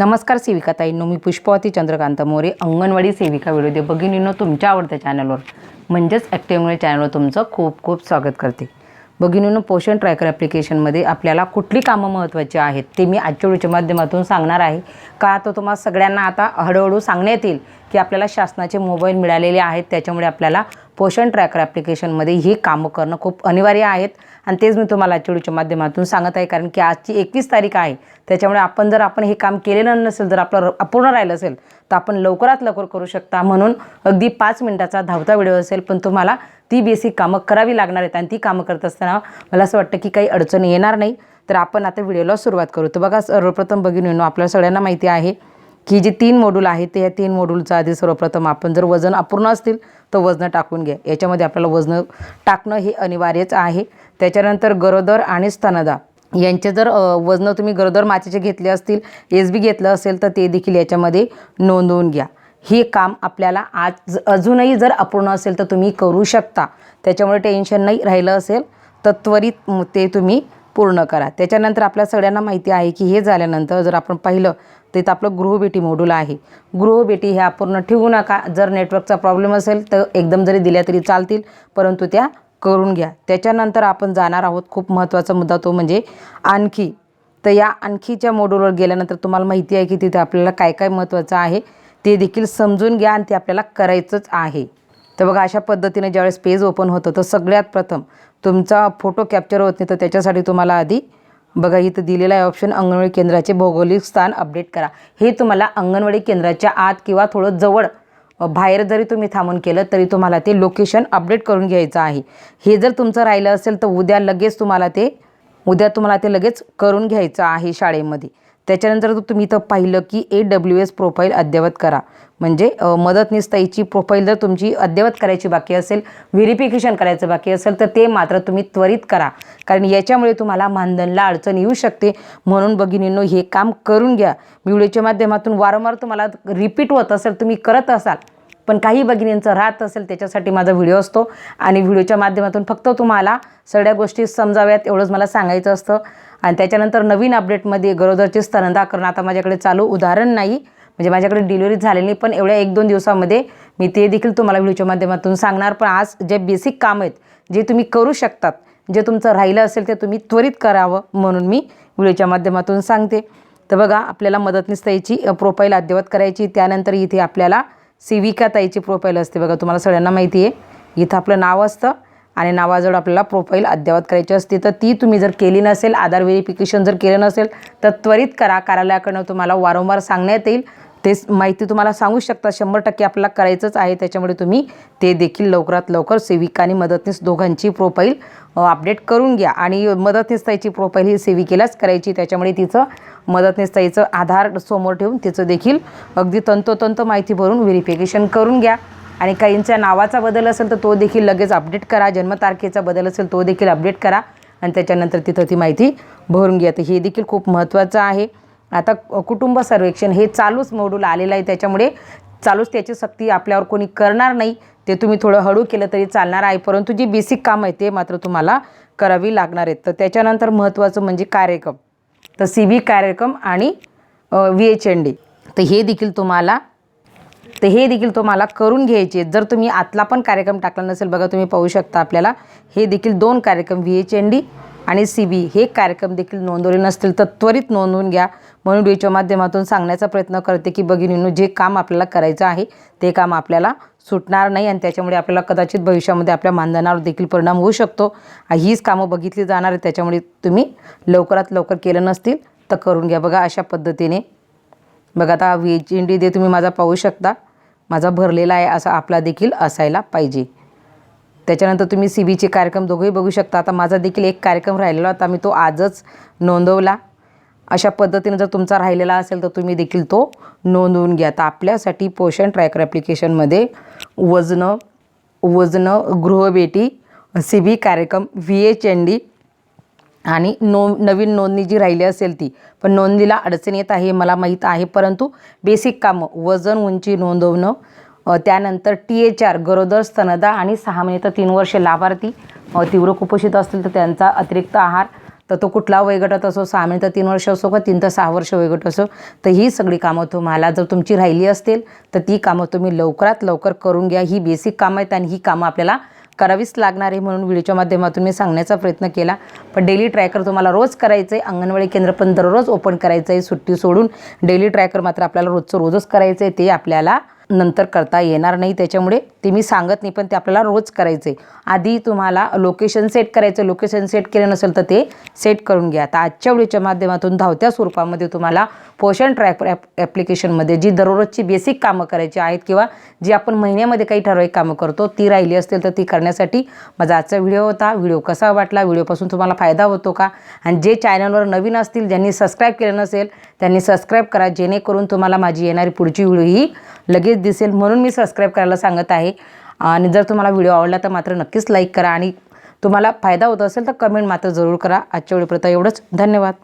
नमस्कार सेविका ताईंनो मी पुष्पवती चंद्रकांत मोरे अंगणवाडी सेविका व्हिडिओ भगिनींनो तुमच्या आवडत्या चॅनलवर म्हणजेच ॲक्टिव्ह चॅनलवर तुमचं खूप खूप स्वागत करते. भगिनीनं पोषण ट्रॅकर ॲप्लिकेशनमध्ये आपल्याला कुठली कामं महत्त्वाची आहेत ते मी आजच्या व्हिडिओच्या माध्यमातून सांगणार आहे. का तर तुम्हाला सगळ्यांना आता हळूहळू सांगण्यात येईल की आपल्याला शासनाचे मोबाईल मिळालेले आहेत त्याच्यामुळे आपल्याला पोषण ट्रॅकर ॲप्लिकेशनमध्ये ही कामं करणं खूप अनिवार्य आहेत. आणि तेच मी तुम्हाला आजच्या व्हिडिओच्या माध्यमातून सांगत आहे कारण की आजची एकवीस तारीख आहे. त्याच्यामुळे आपण जर आपण हे काम केलेलं नसेल जर आपलं अपूर्ण राहिलं असेल तर आपण लवकरात लवकर करू शकता. म्हणून अगदी पाच मिनटाचा धावता व्हिडिओ असेल पण तुम्हाला ती बेसिक कामं करावी लागणार आहेत आणि ती कामं करत असताना मला असं वाटतं की काही अडचणी येणार नाही. तर आपण आता व्हिडिओला सुरुवात करू. तर बघा सर्वप्रथम बघून आपल्याला सगळ्यांना माहिती आहे की जे तीन मॉड्यूल आहेत ते या तीन मॉड्यूलचं आधी सर्वप्रथम आपण जर वजन अपूर्ण असतील तर वजनं टाकून घ्या. याच्यामध्ये आपल्याला वजनं टाकणं हे अनिवार्यच आहे. त्याच्यानंतर गरोदर आणि स्तनदा. यांचे जर वजनं तुम्ही गरोदर मातेचे घेतले असतील एस बी घेतलं असेल तर ते देखील याच्यामध्ये नोंदवून घ्या. हे काम आपल्याला आज अजूनही जर अपूर्ण असेल तर तुम्ही करू शकता. त्याच्यामुळे टेन्शन नाही राहिलं असेल तर त्वरित ते तुम्ही पूर्ण करा. त्याच्यानंतर आपल्या सगळ्यांना माहिती आहे की हे झाल्यानंतर जर आपण पाहिलं तर इथं आपलं गृहभेटी मॉड्यूल आहे. गृहभेटी ह्या पूर्ण ठेवू नका. जर नेटवर्कचा प्रॉब्लेम असेल तर एकदम जरी दिल्या तरी चालतील परंतु त्या करून घ्या. त्याच्यानंतर आपण जाणार आहोत. खूप महत्त्वाचा मुद्दा तो म्हणजे आणखी. तर या आणखीच्या मॉड्यूलवर गेल्यानंतर तुम्हाला माहिती आहे की तिथे आपल्याला काय काय महत्त्वाचं आहे. ते देखील समजून घ्या आणि ते आपल्याला करायचंच आहे. तर बघा अशा पद्धतीने ज्यावेळेस पेज ओपन होतं तर सगळ्यात प्रथम तुमचा फोटो कॅप्चर होत नाही तर त्याच्यासाठी तुम्हाला आधी बघा इथं दिलेला आहे ऑप्शन अंगणवाडी केंद्राचे भौगोलिक स्थान अपडेट करा. हे तुम्हाला अंगणवाडी केंद्राच्या आत किंवा थोडं जवळ बाहेर जरी तुम्ही थांबून केलं तरी तुम्हाला ते लोकेशन अपडेट करून घ्यायचं आहे. हे जर तुमचं राहिलं असेल तर उद्या लगेच तुम्हाला ते उद्या तुम्हाला ते लगेच करून घ्यायचं आहे शाळेमध्ये. त्याच्यानंतर जर तुम्ही इथं पाहिलं की ए डब्ल्यू एस प्रोफाईल अद्ययावत करा. म्हणजे अ, मदतनीस ताईची प्रोफाईल जर तुमची अद्ययावत करायची बाकी असेल व्हेरिफिकेशन करायचं बाकी असेल तर ते मात्र तुम्ही त्वरित करा. कारण याच्यामुळे तुम्हाला मानधनला अडचण येऊ शकते. म्हणून भगिनींनो हे काम करून घ्या. व्हिडिओच्या माध्यमातून वारंवार तुम्हाला रिपीट होत असेल तुम्ही करत असाल पण काही भगिनींचं राहत असेल त्याच्यासाठी माझा व्हिडिओ असतो. आणि व्हिडिओच्या माध्यमातून फक्त तुम्हाला सगळ्या गोष्टी समजाव्यात एवढंच मला सांगायचं असतं. आणि त्याच्यानंतर नवीन अपडेटमध्ये गरोदरचे स्तनदाकरण आता माझ्याकडे चालू उदाहरण नाही म्हणजे माझ्याकडे डिलिव्हरी झालेली नाही, पण एवढ्या एक दोन दिवसामध्ये मी ते देखील तुम्हाला व्हिडिओच्या माध्यमातून सांगणार. पण आज जे बेसिक काम आहेत जे तुम्ही करू शकतात जे तुमचं राहिलं असेल ते तुम्ही त्वरित करावं म्हणून मी व्हिडिओच्या माध्यमातून सांगते. तर बघा आपल्याला मदतनीस ताईची प्रोफाईल अद्ययावत करायची. त्यानंतर इथे आपल्याला सेविका ताईची प्रोफाईल असते बघा तुम्हाला सगळ्यांना माहिती आहे. इथं आपलं नाव असतं. आणि नावाजवळ आपल्याला प्रोफाईल अद्ययावत करायची असते तर ती तुम्ही जर केली नसेल आधार व्हेरिफिकेशन जर केलं नसेल तर त्वरित करा. कार्यालयाकडनं तुम्हाला वारंवार सांगण्यात येईल. ते माहिती तुम्हाला सांगू शकता शंभर टक्के आपल्याला करायचंच आहे. त्याच्यामुळे तुम्ही ते देखील लवकरात लवकर सेविका आणि मदतनीस दोघांची प्रोफाईल अपडेट करून घ्या. आणि मदतनीसताईची प्रोफाईल ही सेविकेलाच करायची. त्याच्यामुळे तिचं मदतनीसताईचं आधार समोर ठेवून तिचं देखील अगदी तंतोतंत माहिती भरून व्हेरिफिकेशन करून घ्या. आणि काहींच्या नावाचा बदल असेल तर तो देखील लगेच अपडेट करा. जन्मतारखेचा बदल असेल तो देखील अपडेट करा. आणि त्याच्यानंतर तिथं ती माहिती भरून घ्या. तर हे देखील खूप महत्त्वाचं आहे. आता कुटुंब सर्वेक्षण हे चालूच मॉड्यूल आलेलं आहे. त्याच्यामुळे चालूच त्याची सक्ती आपल्यावर कोणी करणार नाही. ते तुम्ही थोडं हळू केलं तरी चालणार आहे. परंतु जी बेसिक काम आहे ते मात्र तुम्हाला करावी लागणार आहेत. तर त्याच्यानंतर महत्त्वाचं म्हणजे कार्यक्रम. तर सी बी कार्यक्रम आणि व्ही एच एन डी तर हे देखील तुम्हाला तर हे देखील तुम्हाला करून घ्यायचे जर तुम्ही आतला पण कार्यक्रम टाकला नसेल बघा तुम्ही पाहू शकता आपल्याला. हे देखील दोन कार्यक्रम व्ही एच एन डी आणि सी बी हे कार्यक्रम देखील नोंदवले नसतील तर त्वरित नोंदवून घ्या. म्हणून व्हिडिओच्या माध्यमातून सांगण्याचा प्रयत्न करते की भगिनींनो जे काम आपल्याला करायचं आहे ते काम आपल्याला सुटणार नाही आणि त्याच्यामुळे आपल्याला कदाचित भविष्यामध्ये आपल्या मानधनावर देखील परिणाम होऊ शकतो. हीच कामं बघितली जाणार आहे त्याच्यामुळे तुम्ही लवकरात लवकर केलं नसतील तर करून घ्या. बघा अशा पद्धतीने. बघा आता व्ही एच एन डी दे तुम्ही माझा पाहू शकता. माझा भरलेला आहे असा आपला देखील असायला पाहिजे. त्याच्यानंतर तुम्ही सी बीचे कार्यक्रम दोघंही बघू शकता. आता माझा देखील एक कार्यक्रम राहिलेला होता. मी तो आजच नोंदवला. अशा पद्धतीने जर तुमचा राहिलेला असेल तर तुम्ही देखील तो नोंदवून घ्या. तर आपल्यासाठी पोषण ट्रॅकर ॲप्लिकेशनमध्ये वजनं वजनं गृहबेटी सी बी कार्यक्रम व्ही एच एन डी आणि नो नवीन नोंदणी जी राहिली असेल ती पण नोंदणीला अडचण येत आहे मला माहीत आहे परंतु बेसिक कामं वजन उंची नोंदवणं त्यानंतर टी एच आर गरोदर स्तनदा आणि सहा महिने तर तीन वर्षे लाभार्थी तीव्र कुपोषित असतील तर त्यांचा अतिरिक्त आहार तर तो कुठला वयोगटात असो सहा महिने तर तीन वर्ष असो का तीन तर सहा वर्ष वयोगट असो तर ही सगळी कामं तुम्हाला जर तुमची राहिली असतील तर ती कामं तुम्ही लवकरात लवकर करून घ्या. ही बेसिक कामं आहेत आणि ही कामं आपल्याला करावीच लागणार आहे म्हणून व्हिडिओच्या माध्यमातून मी सांगण्याचा प्रयत्न केला. पण डेली ट्रॅकर तुम्हाला रोज करायचं आहे अंगणवाडी केंद्र पण दररोज ओपन करायचं आहे सुट्टी सोडून डेली ट्रॅकर मात्र आपल्याला रोजचं रोजच करायचं आहे ते आपल्याला नंतर करता येणार नाही. त्याच्यामुळे ते मी सांगत नाही पण ते आपल्याला रोज करायचं आहे आधी तुम्हाला लोकेशन सेट करायचं. लोकेशन सेट केलं नसेल तर ते सेट करून घ्या. आता आजच्या व्हिडिओच्या माध्यमातून धावत्या स्वरूपामध्ये तुम्हाला पोषण ट्रॅक ॲप ॲप्लिकेशनमध्ये जी दररोजची बेसिक कामं करायची आहेत किंवा जी आपण महिन्यामध्ये काही ठराविक कामं करतो ती राहिली असतील तर ती करण्यासाठी माझा आजचा व्हिडिओ होता. व्हिडिओ कसा वाटला? व्हिडिओपासून तुम्हाला फायदा होतो का? आणि जे चॅनलवर नवीन असतील ज्यांनी सबस्क्राईब केलं नसेल त्यांनी सबस्क्राईब करा. जेणेकरून तुम्हाला माझी येणारी पुढची व्हिडिओ ही लगेच दिसेल म्हणून मी सबस्क्राईब करायला सांगत आहे. आणि जर तुम्हाला व्हिडिओ आवडला तर मात्र नक्कीच लाईक करा. आणि तुम्हाला फायदा होत असेल तर कमेंट मात्र जरूर करा. आजच्या वेळेपर्यंत एवढंच. धन्यवाद.